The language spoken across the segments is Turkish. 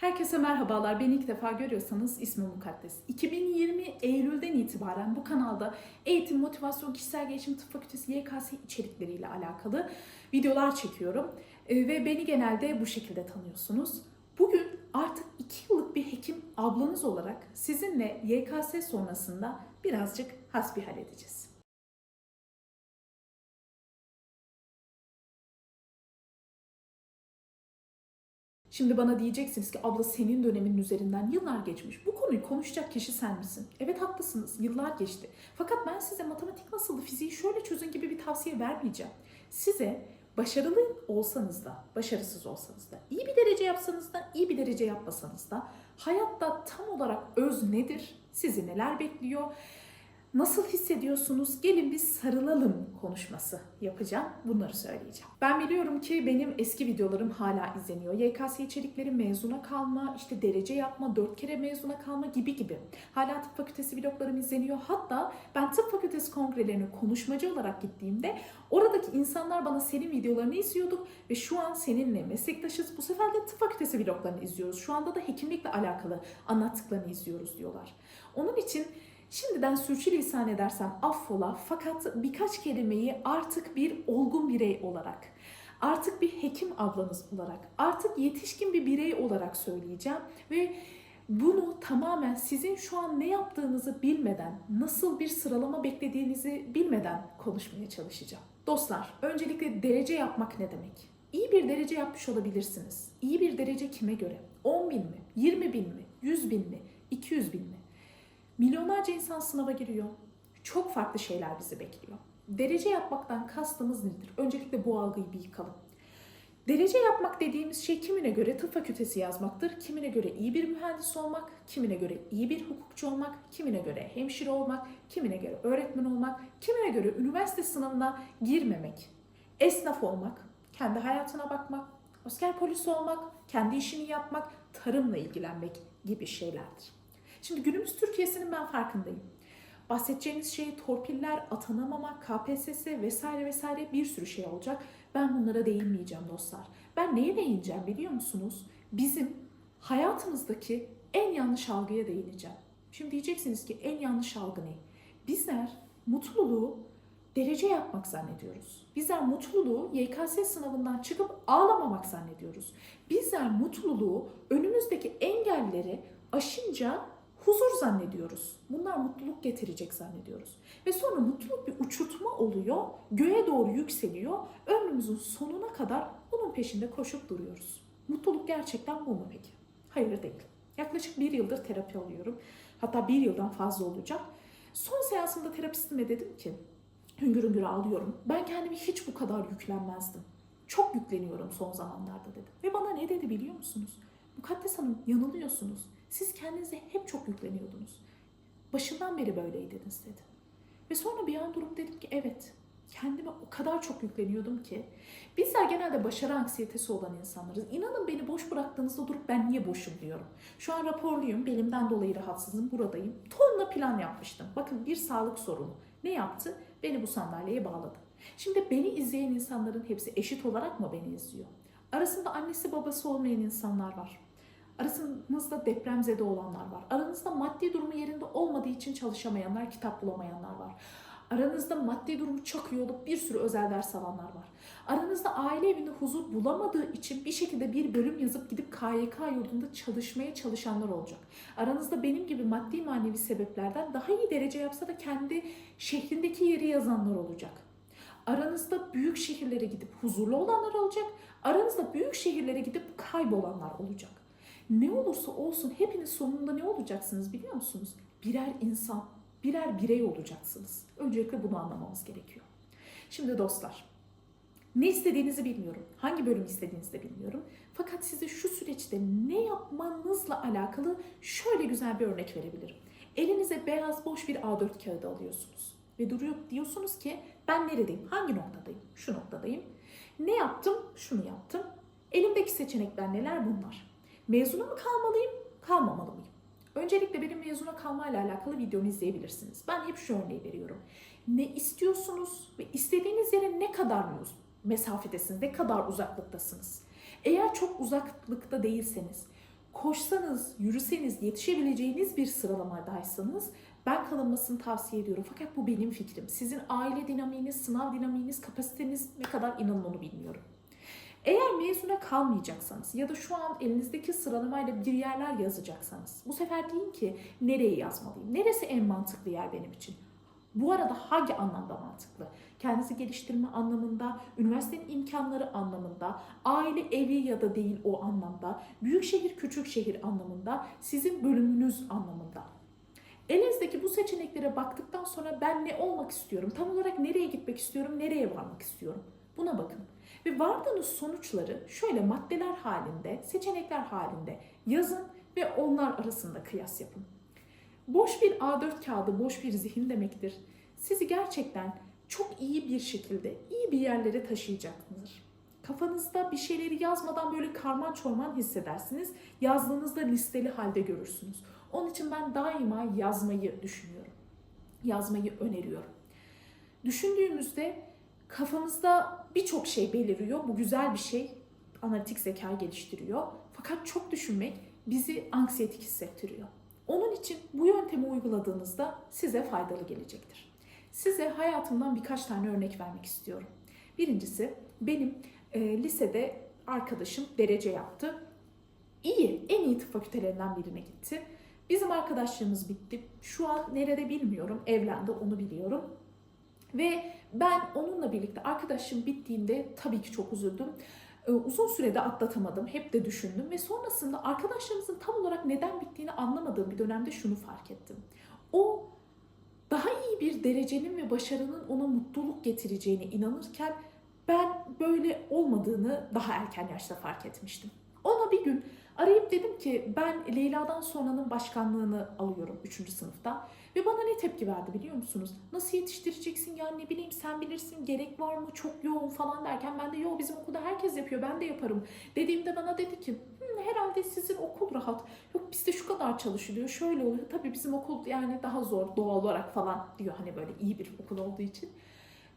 Herkese merhabalar. Beni ilk defa görüyorsanız ismim Mukaddes. 2020 Eylül'den itibaren bu kanalda eğitim, motivasyon, kişisel gelişim, tıp fakültesi, YKS içerikleriyle alakalı videolar çekiyorum. Ee, Ve beni genelde bu şekilde tanıyorsunuz. Bugün artık 2 yıllık bir hekim ablanız olarak sizinle YKS sonrasında birazcık hasbihal edeceğiz. Şimdi bana diyeceksiniz ki abla senin dönemin üzerinden yıllar geçmiş. Bu konuyu konuşacak kişi sen misin? Evet haklısınız. Yıllar geçti. Fakat ben size matematik nasıldı, fiziği şöyle çözün gibi bir tavsiye vermeyeceğim. Size başarılı olsanız da, başarısız olsanız da, iyi bir derece yapsanız da, iyi bir derece yapmasanız da hayatta tam olarak öz nedir? Sizi neler bekliyor? Nasıl hissediyorsunuz? Gelin biz sarılalım konuşması yapacağım. Bunları söyleyeceğim. Ben biliyorum ki benim eski videolarım hala izleniyor. YKS içerikleri mezuna kalma, işte derece yapma, dört kere mezuna kalma gibi gibi. Hala tıp fakültesi vloglarım izleniyor. Hatta ben tıp fakültesi kongrelerine konuşmacı olarak gittiğimde oradaki insanlar bana senin videolarını izliyorduk ve şu an seninle meslektaşız. Bu sefer de tıp fakültesi vloglarını izliyoruz. Şu anda da hekimlikle alakalı anlattıklarını izliyoruz diyorlar. Onun için Şimdiden sürçülisan edersem affola fakat birkaç kelimeyi artık bir olgun birey olarak, artık bir hekim ablanız olarak, artık yetişkin bir birey olarak söyleyeceğim ve bunu tamamen sizin şu an ne yaptığınızı bilmeden, nasıl bir sıralama beklediğinizi bilmeden konuşmaya çalışacağım. Dostlar, öncelikle derece yapmak ne demek? İyi bir derece yapmış olabilirsiniz. İyi bir derece kime göre? 10 bin mi? 20 bin mi? 100 bin mi? 200 bin mi? Milyonlarca insan sınava giriyor. Çok farklı şeyler bizi bekliyor. Derece yapmaktan kastımız nedir? Öncelikle bu algıyı bir yıkalım. Derece yapmak dediğimiz şey kimine göre tıp fakültesi yazmaktır, kimine göre iyi bir mühendis olmak, kimine göre iyi bir hukukçu olmak, kimine göre hemşire olmak, kimine göre öğretmen olmak, kimine göre üniversite sınavına girmemek, esnaf olmak, kendi hayatına bakmak, asker polisi olmak, kendi işini yapmak, tarımla ilgilenmek gibi şeylerdir. Şimdi günümüz Türkiye'sinin ben farkındayım. Bahsedeceğiniz şey torpiller, atanamamak, KPSS vesaire vesaire bir sürü şey olacak. Ben bunlara değinmeyeceğim dostlar. Ben neye değineceğim biliyor musunuz? Bizim hayatımızdaki en yanlış algıya değineceğim. Şimdi diyeceksiniz ki en yanlış algı ne? Bizler mutluluğu derece yapmak zannediyoruz. Bizler mutluluğu YKS sınavından çıkıp ağlamamak zannediyoruz. Bizler mutluluğu önümüzdeki engelleri aşınca huzur zannediyoruz. Bunlar mutluluk getirecek zannediyoruz. Ve sonra mutluluk bir uçurtma oluyor, göğe doğru yükseliyor. Ömrümüzün sonuna kadar bunun peşinde koşup duruyoruz. Mutluluk gerçekten bu mu peki? Hayır değil. Yaklaşık bir yıldır terapi alıyorum. Hatta bir yıldan fazla olacak. Son seansımda terapistime dedim ki, hüngür hüngür ağlıyorum. Ben kendimi hiç bu kadar yüklenmezdim. Çok yükleniyorum son zamanlarda dedim. Ve bana ne dedi biliyor musunuz? Mukaddes Hanım yanılıyorsunuz. Siz kendinize hep çok yükleniyordunuz. Başından beri böyleydiniz dedi. Ve sonra bir an durup dedim ki evet kendime o kadar çok yükleniyordum ki bizler genelde başarı anksiyetesi olan insanlarız. İnanın beni boş bıraktığınızda durup ben niye boşum diyorum. Şu an raporluyum, belimden dolayı rahatsızım, buradayım. Tonla plan yapmıştım. Bakın bir sağlık sorunu. Ne yaptı? Beni bu sandalyeye bağladı. Şimdi beni izleyen insanların hepsi eşit olarak mı beni izliyor? Arasında annesi babası olmayan insanlar var. Arasınızda depremzede olanlar var. Aranızda maddi durumu yerinde olmadığı için çalışamayanlar, kitap bulamayanlar var. Aranızda maddi durumu çok iyi olup bir sürü özel ders alanlar var. Aranızda aile evinde huzur bulamadığı için bir şekilde bir bölüm yazıp gidip KYK yurdunda çalışmaya çalışanlar olacak. Aranızda benim gibi maddi manevi sebeplerden daha iyi derece yapsa da kendi şehrindeki yeri yazanlar olacak. Aranızda büyük şehirlere gidip huzurlu olanlar olacak. Aranızda büyük şehirlere gidip kaybolanlar olacak. Ne olursa olsun hepiniz sonunda ne olacaksınız biliyor musunuz? Birer insan, birer birey olacaksınız. Öncelikle bunu anlamamız gerekiyor. Şimdi dostlar, ne istediğinizi bilmiyorum. Hangi bölüm istediğinizi de bilmiyorum. Fakat size şu süreçte ne yapmanızla alakalı şöyle güzel bir örnek verebilirim. Elinize beyaz boş bir A4 kağıdı alıyorsunuz. Ve duruyor diyorsunuz ki ben neredeyim? Hangi noktadayım? Şu noktadayım. Ne yaptım? Şunu yaptım. Elimdeki seçenekler neler bunlar? Mezuna mı kalmalıyım, kalmamalı mıyım? Öncelikle benim mezuna kalmayla alakalı videomu izleyebilirsiniz. Ben hep şu örneği veriyorum. Ne istiyorsunuz ve istediğiniz yere ne kadar mesafedesiniz, ne kadar uzaklıktasınız? Eğer çok uzaklıkta değilseniz, koşsanız, yürüseniz yetişebileceğiniz bir sıralamadaysanız ben kalınmasını tavsiye ediyorum. Fakat bu benim fikrim. Sizin aile dinamiğiniz, sınav dinamiğiniz, kapasiteniz ne kadar inanın onu bilmiyorum. Eğer mezuna kalmayacaksanız ya da şu an elinizdeki sıralamayla bir yerler yazacaksanız bu sefer deyin ki nereye yazmalıyım? Neresi en mantıklı yer benim için? Bu arada hangi anlamda mantıklı? Kendinizi geliştirme anlamında, üniversitenin imkanları anlamında, aile evi ya da değil o anlamda, büyük şehir küçük şehir anlamında, sizin bölümünüz anlamında. Elinizdeki bu seçeneklere baktıktan sonra ben ne olmak istiyorum? Tam olarak nereye gitmek istiyorum? Nereye varmak istiyorum? Buna bakın. Ve vardığınız sonuçları şöyle maddeler halinde, seçenekler halinde yazın ve onlar arasında kıyas yapın. Boş bir A4 kağıdı, boş bir zihin demektir. Sizi gerçekten çok iyi bir şekilde iyi bir yerlere taşıyacaktır. Kafanızda bir şeyleri yazmadan böyle karman çorman hissedersiniz. Yazdığınızda listeli halde görürsünüz. Onun için ben daima yazmayı düşünüyorum. Yazmayı öneriyorum. Düşündüğümüzde kafamızda birçok şey beliriyor. Bu güzel bir şey. Analitik zeka geliştiriyor. Fakat çok düşünmek bizi anksiyetik hissettiriyor. Onun için bu yöntemi uyguladığınızda size faydalı gelecektir. Size hayatımdan birkaç tane örnek vermek istiyorum. Birincisi benim e, lisede arkadaşım derece yaptı. İyi, en iyi tıp fakültelerinden birine gitti. Bizim arkadaşlığımız bitti. Şu an nerede bilmiyorum. Evlendi onu biliyorum. Ve ben onunla birlikte arkadaşım bittiğinde tabii ki çok üzüldüm. Ee, Uzun sürede atlatamadım. Hep de düşündüm ve sonrasında arkadaşlarımızın tam olarak neden bittiğini anlamadığım bir dönemde şunu fark ettim. O daha iyi bir derecenin ve başarının ona mutluluk getireceğine inanırken ben böyle olmadığını daha erken yaşta fark etmiştim. Ona bir gün arayıp dedim ki ben Leyla'dan sonranın başkanlığını alıyorum 3. sınıfta. Ve bana ne tepki verdi biliyor musunuz? Nasıl yetiştireceksin ya ne bileyim sen bilirsin gerek var mı çok yoğun falan derken ben de yo bizim okulda herkes yapıyor ben de yaparım. Dediğimde bana dedi ki "Hı, herhalde sizin okul rahat. Yok bizde şu kadar çalışılıyor şöyle oluyor. Tabii bizim okul yani daha zor doğal olarak falan diyor hani böyle iyi bir okul olduğu için.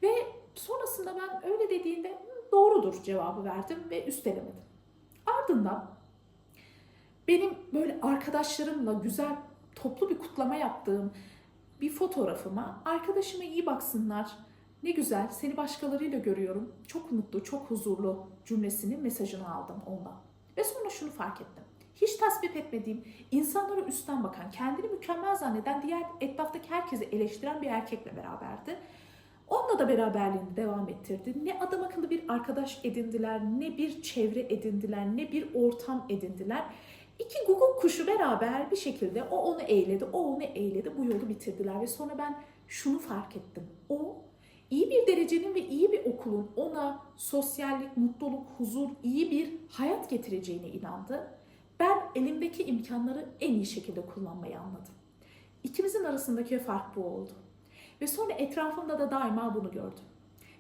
Ve sonrasında ben öyle dediğinde "Hı, doğrudur cevabı verdim ve üstelemedim. Ardından benim böyle arkadaşlarımla güzel toplu bir kutlama yaptığım bir fotoğrafıma arkadaşıma iyi baksınlar. Ne güzel seni başkalarıyla görüyorum. Çok mutlu, çok huzurlu cümlesinin mesajını aldım ondan. Ve sonra şunu fark ettim. Hiç tasvip etmediğim, insanlara üstten bakan, kendini mükemmel zanneden, diğer etraftaki herkesi eleştiren bir erkekle beraberdi. Onunla da beraberliğini devam ettirdi. Ne adam akıllı bir arkadaş edindiler, ne bir çevre edindiler, ne bir ortam edindiler. İki guguk kuşu beraber bir şekilde o onu eğledi, o onu eğledi. Bu yolu bitirdiler ve sonra ben şunu fark ettim. O iyi bir derecenin ve iyi bir okulun ona sosyallik, mutluluk, huzur, iyi bir hayat getireceğine inandı. Ben elimdeki imkanları en iyi şekilde kullanmayı anladım. İkimizin arasındaki fark bu oldu. Ve sonra etrafımda da daima bunu gördüm.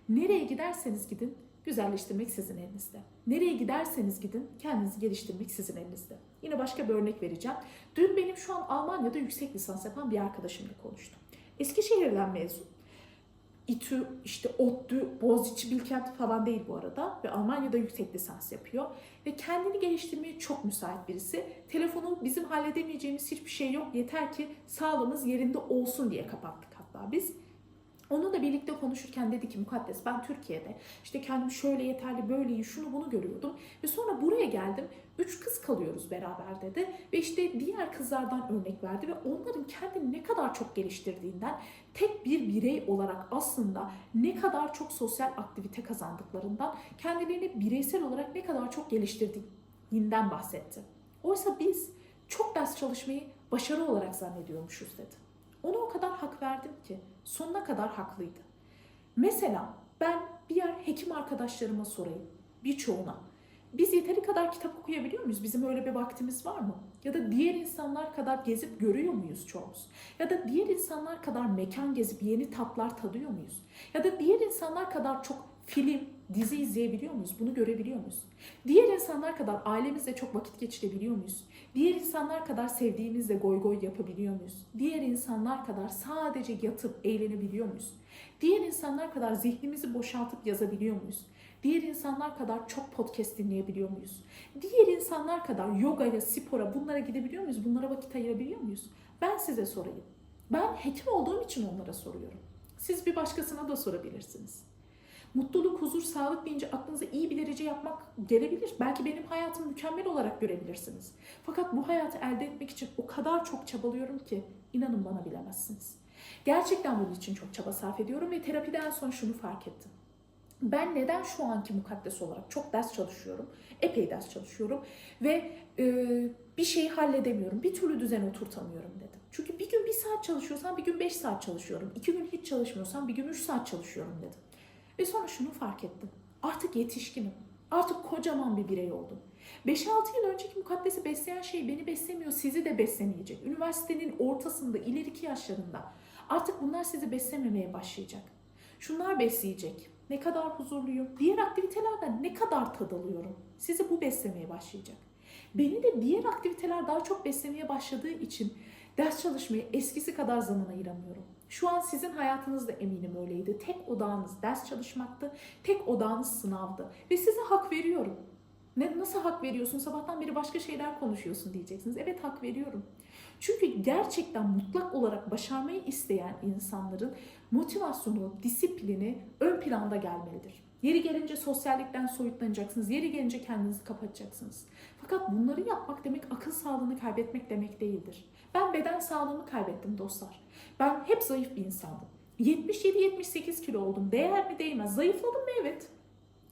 Nereye giderseniz gidin, güzelleştirmek sizin elinizde. Nereye giderseniz gidin, kendinizi geliştirmek sizin elinizde. Yine başka bir örnek vereceğim. Dün benim şu an Almanya'da yüksek lisans yapan bir arkadaşımla konuştum. Eskişehir'den mezun. İTÜ, işte ODTÜ, Boğaziçi, Bilkent falan değil bu arada. Ve Almanya'da yüksek lisans yapıyor. Ve kendini geliştirmeye çok müsait birisi. Telefonu bizim halledemeyeceğimiz hiçbir şey yok. Yeter ki sağlığımız yerinde olsun diye kapattık hatta biz. Onunla birlikte konuşurken dedi ki Mukaddes ben Türkiye'de işte kendimi şöyle yeterli böyle iyi şunu bunu görüyordum. Ve sonra buraya geldim. Üç kız kalıyoruz beraber dedi. Ve işte diğer kızlardan örnek verdi ve onların kendini ne kadar çok geliştirdiğinden tek bir birey olarak aslında ne kadar çok sosyal aktivite kazandıklarından kendilerini bireysel olarak ne kadar çok geliştirdiğinden bahsetti. Oysa biz çok ders çalışmayı başarı olarak zannediyormuşuz dedi. Ona o kadar hak verdim ki sonuna kadar haklıydı. Mesela ben bir yer hekim arkadaşlarıma sorayım, birçoğuna. Biz yeteri kadar kitap okuyabiliyor muyuz? Bizim öyle bir vaktimiz var mı? Ya da diğer insanlar kadar gezip görüyor muyuz çoğumuz? Ya da diğer insanlar kadar mekan gezip yeni tatlar tadıyor muyuz? Ya da diğer insanlar kadar çok film, dizi izleyebiliyor muyuz? Bunu görebiliyor muyuz? Diğer insanlar kadar ailemizle çok vakit geçirebiliyor muyuz? Diğer insanlar kadar sevdiğimizle goy goy yapabiliyor muyuz? Diğer insanlar kadar sadece yatıp eğlenebiliyor muyuz? Diğer insanlar kadar zihnimizi boşaltıp yazabiliyor muyuz? Diğer insanlar kadar çok podcast dinleyebiliyor muyuz? Diğer insanlar kadar yogaya, spora bunlara gidebiliyor muyuz? Bunlara vakit ayırabiliyor muyuz? Ben size sorayım. Ben hekim olduğum için onlara soruyorum. Siz bir başkasına da sorabilirsiniz. Mutluluk, huzur, sağlık deyince aklınıza iyi bir derece yapmak gelebilir. Belki benim hayatımı mükemmel olarak görebilirsiniz. Fakat bu hayatı elde etmek için o kadar çok çabalıyorum ki inanın bana bilemezsiniz. Gerçekten bunun için çok çaba sarf ediyorum ve terapiden sonra şunu fark ettim. Ben neden şu anki mukaddes olarak çok ders çalışıyorum, epey ders çalışıyorum ve e, bir şeyi halledemiyorum, bir türlü düzen oturtamıyorum dedim. Çünkü bir gün bir saat çalışıyorsam bir gün beş saat çalışıyorum, iki gün hiç çalışmıyorsam bir gün üç saat çalışıyorum dedim. Ve sonra şunu fark ettim. Artık yetişkinim. Artık kocaman bir birey oldum. 5-6 yıl önceki mukaddesi besleyen şey beni beslemiyor, sizi de beslemeyecek. Üniversitenin ortasında, ileriki yaşlarında artık bunlar sizi beslememeye başlayacak. Şunlar besleyecek. Ne kadar huzurluyum. Diğer aktivitelerden ne kadar tad alıyorum. Sizi bu beslemeye başlayacak. Beni de diğer aktiviteler daha çok beslemeye başladığı için ders çalışmaya eskisi kadar zaman ayıramıyorum. Şu an sizin hayatınızda eminim öyleydi. Tek odağınız ders çalışmaktı, tek odağınız sınavdı. Ve size hak veriyorum. Ne, nasıl hak veriyorsun? Sabahtan beri başka şeyler konuşuyorsun diyeceksiniz. Evet hak veriyorum. Çünkü gerçekten mutlak olarak başarmayı isteyen insanların motivasyonu, disiplini ön planda gelmelidir. Yeri gelince sosyallikten soyutlanacaksınız. Yeri gelince kendinizi kapatacaksınız. Fakat bunları yapmak demek akıl sağlığını kaybetmek demek değildir. Ben beden sağlığımı kaybettim dostlar. Ben hep zayıf bir insandım. 77-78 kilo oldum. Değer mi değmez. Zayıfladım mı? Evet.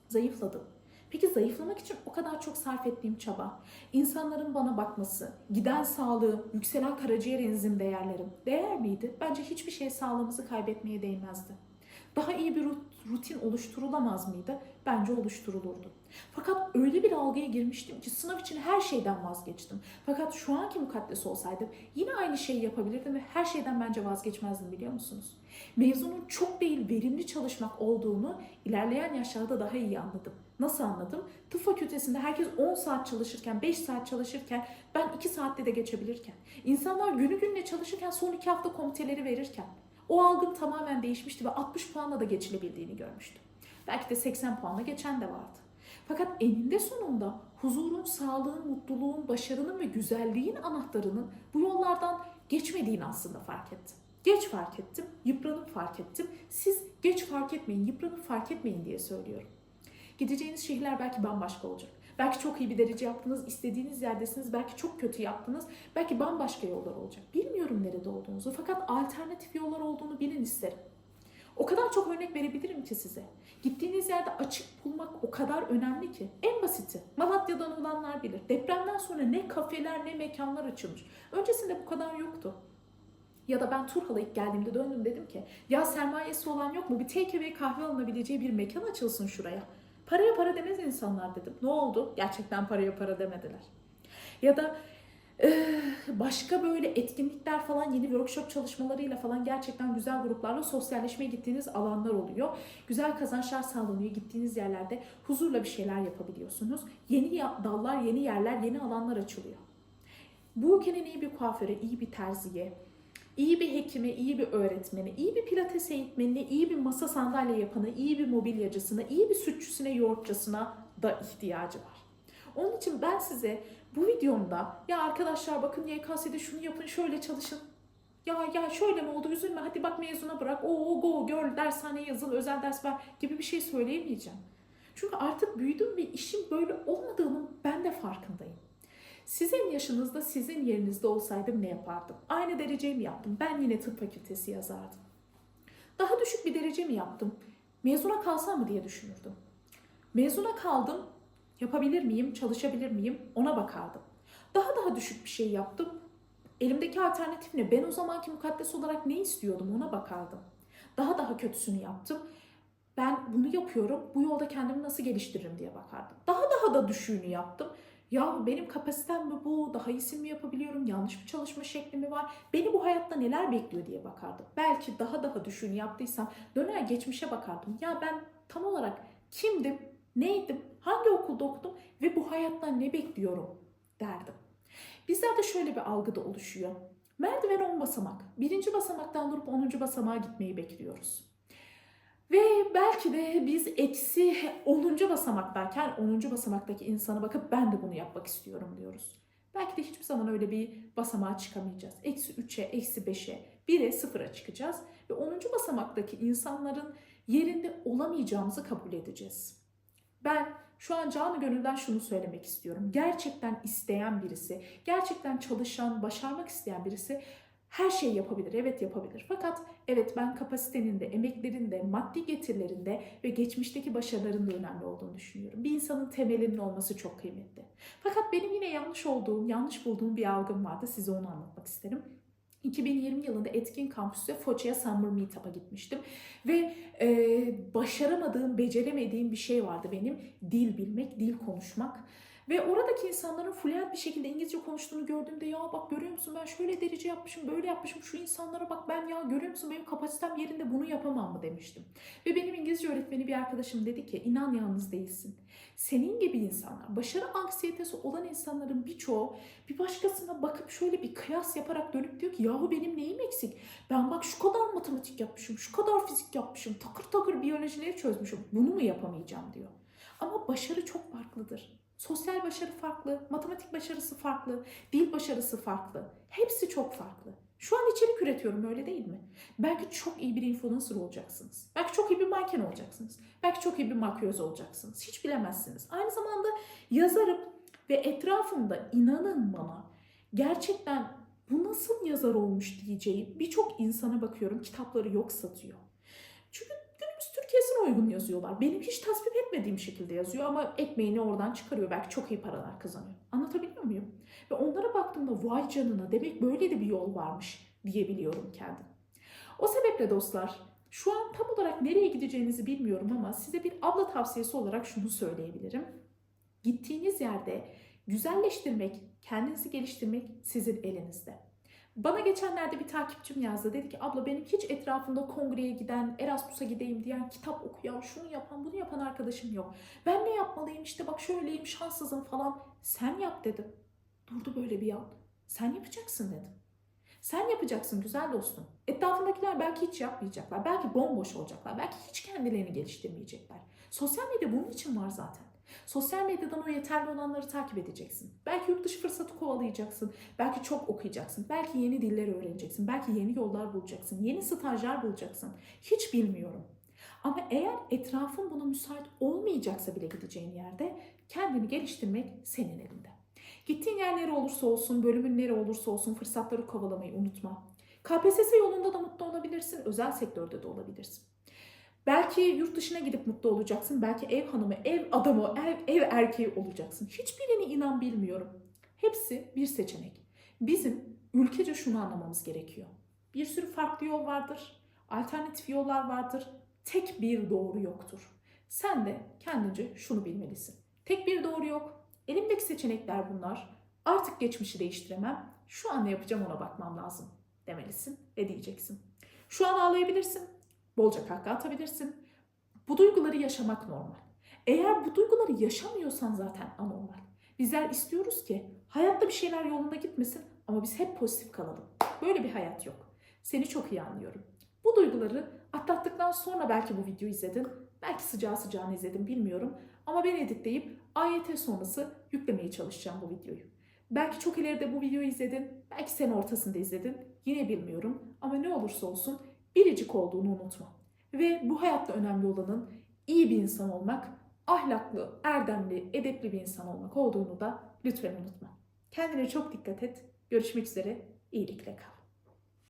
Zayıfladım. Peki zayıflamak için o kadar çok sarf ettiğim çaba, insanların bana bakması, giden sağlığım, yükselen karaciğer enzim değerlerim değer miydi? Bence hiçbir şey sağlığımızı kaybetmeye değmezdi. Daha iyi bir rutin oluşturulamaz mıydı? Bence oluşturulurdu. Fakat öyle bir algıya girmiştim ki sınav için her şeyden vazgeçtim. Fakat şu anki mukaddes olsaydım yine aynı şeyi yapabilirdim ve her şeyden bence vazgeçmezdim biliyor musunuz? Mevzunun çok değil verimli çalışmak olduğunu ilerleyen yaşlarda daha iyi anladım. Nasıl anladım? Tıp fakültesinde herkes 10 saat çalışırken, 5 saat çalışırken, ben 2 saatte de geçebilirken, insanlar günü gününe çalışırken son 2 hafta komiteleri verirken, o algım tamamen değişmişti ve 60 puanla da geçilebildiğini görmüştüm. Belki de 80 puanla geçen de vardı. Fakat eninde sonunda huzurun, sağlığın, mutluluğun, başarının ve güzelliğin anahtarının bu yollardan geçmediğini aslında fark ettim. Geç fark ettim, yıpranıp fark ettim. Siz geç fark etmeyin, yıpranıp fark etmeyin diye söylüyorum. Gideceğiniz şehirler belki bambaşka olacak. Belki çok iyi bir derece yaptınız, istediğiniz yerdesiniz, belki çok kötü yaptınız, belki bambaşka yollar olacak. Bilmiyorum nerede olduğunuzu fakat alternatif yollar olduğunu bilin isterim. O kadar çok örnek verebilirim ki size. Gittiğiniz yerde açık bulmak o kadar önemli ki. En basiti. Malatya'dan olanlar bilir. Depremden sonra ne kafeler ne mekanlar açılmış. Öncesinde bu kadar yoktu. Ya da ben Turhal'a ilk geldiğimde döndüm dedim ki ya sermayesi olan yok mu? Bir take away kahve alınabileceği bir mekan açılsın şuraya. Paraya para demez insanlar dedim. Ne oldu? Gerçekten paraya para demediler. Ya da başka böyle etkinlikler falan yeni workshop çalışmalarıyla falan gerçekten güzel gruplarla sosyalleşmeye gittiğiniz alanlar oluyor. Güzel kazançlar sağlanıyor. Gittiğiniz yerlerde huzurla bir şeyler yapabiliyorsunuz. Yeni dallar, yeni yerler, yeni alanlar açılıyor. Bu ülkenin iyi bir kuaföre, iyi bir terziye, iyi bir hekime, iyi bir öğretmene, iyi bir pilates eğitmenine, iyi bir masa sandalye yapana, iyi bir mobilyacısına, iyi bir sütçüsüne, yoğurtçısına da ihtiyacı var. Onun için ben size bu videomda ya arkadaşlar bakın YKS'de şunu yapın, şöyle çalışın. Ya ya şöyle mi oldu üzülme hadi bak mezuna bırak. O go gör dershaneye yazıl özel ders ver gibi bir şey söyleyemeyeceğim. Çünkü artık büyüdüm ve işim böyle olmadığının ben de farkındayım. Sizin yaşınızda, sizin yerinizde olsaydım ne yapardım? Aynı dereceyi mi yaptım? Ben yine tıp fakültesi yazardım. Daha düşük bir derece mi yaptım? Mezuna kalsam mı diye düşünürdüm. Mezuna kaldım, yapabilir miyim, çalışabilir miyim ona bakardım. Daha daha düşük bir şey yaptım. Elimdeki alternatif ne? Ben o zamanki mukaddes olarak ne istiyordum ona bakardım. Daha daha kötüsünü yaptım. Ben bunu yapıyorum, bu yolda kendimi nasıl geliştiririm diye bakardım. Daha daha da düşüğünü yaptım. Ya benim kapasitem mi bu? Daha iyisini mi yapabiliyorum? Yanlış bir çalışma şekli mi var? Beni bu hayatta neler bekliyor diye bakardım. Belki daha daha düşüğünü yaptıysam döner geçmişe bakardım. Ya ben tam olarak kimdim? Neydim? Hangi okulda okudum? Ve bu hayattan ne bekliyorum? derdim. Bizlerde şöyle bir algı da oluşuyor. Merdiven 10 basamak. Birinci basamaktan durup 10. basamağa gitmeyi bekliyoruz. Ve belki de biz eksi 10. basamaktayken 10. basamaktaki insana bakıp ben de bunu yapmak istiyorum diyoruz. Belki de hiçbir zaman öyle bir basamağa çıkamayacağız. Eksi 3'e, eksi 5'e, 1'e, 0'a çıkacağız. Ve 10. basamaktaki insanların yerinde olamayacağımızı kabul edeceğiz. Ben şu an canı gönülden şunu söylemek istiyorum. Gerçekten isteyen birisi, gerçekten çalışan, başarmak isteyen birisi her şeyi yapabilir. Evet yapabilir. Fakat evet ben kapasitenin de, emeklerin de, maddi getirilerinde ve geçmişteki başarıların da önemli olduğunu düşünüyorum. Bir insanın temelinin olması çok kıymetli. Fakat benim yine yanlış olduğum, yanlış bulduğum bir algım vardı. Size onu anlatmak isterim. 2020 yılında Etkin Kampüs'te Foça'ya Summer Meetup'a gitmiştim. Ve e, başaramadığım, beceremediğim bir şey vardı benim. Dil bilmek, dil konuşmak. Ve oradaki insanların fluent bir şekilde İngilizce konuştuğunu gördüğümde ya bak görüyor musun ben şöyle derece yapmışım, böyle yapmışım. Şu insanlara bak ben ya görüyor musun benim kapasitem yerinde bunu yapamam mı demiştim. Ve benim İngilizce öğretmeni bir arkadaşım dedi ki inan yalnız değilsin. Senin gibi insanlar, başarı anksiyetesi olan insanların birçoğu bir başkasına bakıp şöyle bir kıyas yaparak dönüp diyor ki yahu benim neyim eksik? Ben bak şu kadar matematik yapmışım, şu kadar fizik yapmışım, takır takır biyolojileri çözmüşüm. Bunu mu yapamayacağım diyor. Ama başarı çok farklıdır. Sosyal başarı farklı, matematik başarısı farklı, dil başarısı farklı. Hepsi çok farklı. Şu an içerik üretiyorum öyle değil mi? Belki çok iyi bir influencer olacaksınız. Belki çok iyi bir manken olacaksınız. Belki çok iyi bir makyöz olacaksınız. Hiç bilemezsiniz. Aynı zamanda yazarım ve etrafımda inanın bana gerçekten bu nasıl yazar olmuş diyeceğim birçok insana bakıyorum kitapları yok satıyor. Çünkü Türkiye'sine uygun yazıyorlar. Benim hiç tasvip etmediğim şekilde yazıyor ama ekmeğini oradan çıkarıyor. Belki çok iyi paralar kazanıyor. Anlatabiliyor muyum? Ve onlara baktığımda vay canına demek böyle de bir yol varmış diyebiliyorum kendim. O sebeple dostlar şu an tam olarak nereye gideceğinizi bilmiyorum ama size bir abla tavsiyesi olarak şunu söyleyebilirim. Gittiğiniz yerde güzelleştirmek, kendinizi geliştirmek sizin elinizde. Bana geçenlerde bir takipçim yazdı. Dedi ki abla benim hiç etrafımda kongreye giden, Erasmus'a gideyim diyen, kitap okuyan, şunu yapan, bunu yapan arkadaşım yok. Ben ne yapmalıyım işte bak şöyleyim, şanssızım falan. Sen yap dedim. Durdu böyle bir an. Sen yapacaksın dedim. Sen yapacaksın güzel dostum. Etrafındakiler belki hiç yapmayacaklar. Belki bomboş olacaklar. Belki hiç kendilerini geliştirmeyecekler. Sosyal medya bunun için var zaten. Sosyal medyadan o yeterli olanları takip edeceksin. Belki yurt dışı fırsatı kovalayacaksın. Belki çok okuyacaksın. Belki yeni diller öğreneceksin. Belki yeni yollar bulacaksın. Yeni stajyer bulacaksın. Hiç bilmiyorum. Ama eğer etrafın buna müsait olmayacaksa bile gideceğin yerde kendini geliştirmek senin elinde. Gittiğin yer nere olursa olsun, bölümün nere olursa olsun fırsatları kovalamayı unutma. KPSS yolunda da mutlu olabilirsin, özel sektörde de olabilirsin. Belki yurt dışına gidip mutlu olacaksın. Belki ev hanımı, ev adamı, ev, ev erkeği olacaksın. Hiçbirini inan bilmiyorum. Hepsi bir seçenek. Bizim ülkece şunu anlamamız gerekiyor. Bir sürü farklı yol vardır. Alternatif yollar vardır. Tek bir doğru yoktur. Sen de kendince şunu bilmelisin. Tek bir doğru yok. Elimdeki seçenekler bunlar. Artık geçmişi değiştiremem. Şu an ne yapacağım ona bakmam lazım demelisin ve diyeceksin. Şu an ağlayabilirsin. Bolca kahkaha atabilirsin. Bu duyguları yaşamak normal. Eğer bu duyguları yaşamıyorsan zaten anormal. Bizler istiyoruz ki hayatta bir şeyler yolunda gitmesin ama biz hep pozitif kalalım. Böyle bir hayat yok. Seni çok iyi anlıyorum. Bu duyguları atlattıktan sonra belki bu videoyu izledin. Belki sıcağı sıcağına izledin bilmiyorum. Ama ben editleyip AYT sonrası yüklemeye çalışacağım bu videoyu. Belki çok ileride bu videoyu izledin. Belki sen ortasında izledin. Yine bilmiyorum. Ama ne olursa olsun biricik olduğunu unutma. Ve bu hayatta önemli olanın iyi bir insan olmak, ahlaklı, erdemli, edepli bir insan olmak olduğunu da lütfen unutma. Kendine çok dikkat et. Görüşmek üzere. İyilikle kal.